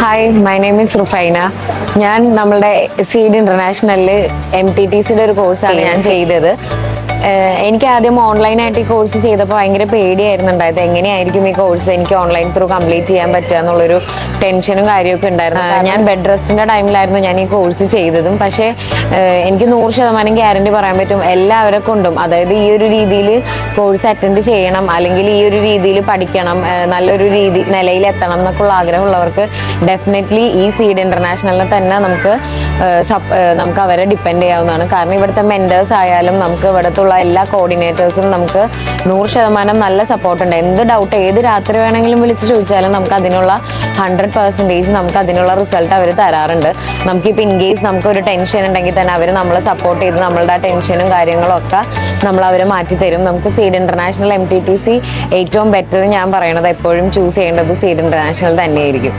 Hi my name is Rufaina ഞാൻ നമ്മളുടെ Seed ഇന്റർനാഷണലിൽ എം ടി ടി സിയുടെ ഒരു കോഴ്സാണ് ഞാൻ ചെയ്തത്. എനിക്ക് ആദ്യം ഓൺലൈനായിട്ട് ഈ കോഴ്സ് ചെയ്തപ്പോൾ ഭയങ്കര പേടിയായിരുന്നു ഉണ്ടായത്. എങ്ങനെയായിരിക്കും ഈ കോഴ്സ് എനിക്ക് ഓൺലൈൻ ത്രൂ കംപ്ലീറ്റ് ചെയ്യാൻ പറ്റുക എന്നുള്ളൊരു ടെൻഷനും കാര്യമൊക്കെ ഉണ്ടായിരുന്നു. ഞാൻ ബെഡ് റെസ്റ്റിന്റെ ടൈമിലായിരുന്നു ഞാൻ ഈ കോഴ്സ് ചെയ്തതും. പക്ഷേ എനിക്ക് നൂറ് ശതമാനം ഗ്യാരണ്ടി പറയാൻ പറ്റും എല്ലാവരെ കൊണ്ടും. അതായത് ഈ ഒരു രീതിയിൽ കോഴ്സ് അറ്റൻഡ് ചെയ്യണം അല്ലെങ്കിൽ ഈ ഒരു രീതിയിൽ പഠിക്കണം നല്ലൊരു രീതി നിലയിൽ എത്തണം എന്നൊക്കെയുള്ള ആഗ്രഹമുള്ളവർക്ക് ഡെഫിനറ്റ്ലി ഈ സീഡ് ഇന്റർനാഷണലിനെ തന്നെ നമുക്ക് നമുക്ക് അവരെ ഡിപ്പെൻഡ് ചെയ്യാവുന്നതാണ്. കാരണം ഇവിടുത്തെ മെന്റേഴ്സ് ആയാലും നമുക്ക് ഇവിടുത്തുള്ള എല്ലാ കോർഡിനേറ്റേഴ്സും നമുക്ക് നൂറ് ശതമാനം നല്ല സപ്പോർട്ടുണ്ട് എന്ത് ഡൗട്ട് ഏത് രാത്രി വേണമെങ്കിലും വിളിച്ച് ചോദിച്ചാലും നമുക്ക് അതിനുള്ള ഹൺഡ്രഡ് പെർസെന്റേജ് നമുക്ക് അതിനുള്ള റിസൾട്ട് അവർ തരാറുണ്ട്. നമുക്കിപ്പോൾ ഇൻ കേസ് നമുക്ക് ഒരു ടെൻഷൻ ഉണ്ടെങ്കിൽ തന്നെ അവർ നമ്മളെ സപ്പോർട്ട് ചെയ്ത് നമ്മളുടെ ആ ടെൻഷനും കാര്യങ്ങളും ഒക്കെ നമ്മൾ അവരെ മാറ്റി തരും. നമുക്ക് Seed International M T T C ഏറ്റവും ബെറ്റർ ഞാൻ പറയണത് എപ്പോഴും ചൂസ് ചെയ്യേണ്ടത് സീഡ് ഇന്റർനാഷണൽ തന്നെയായിരിക്കും.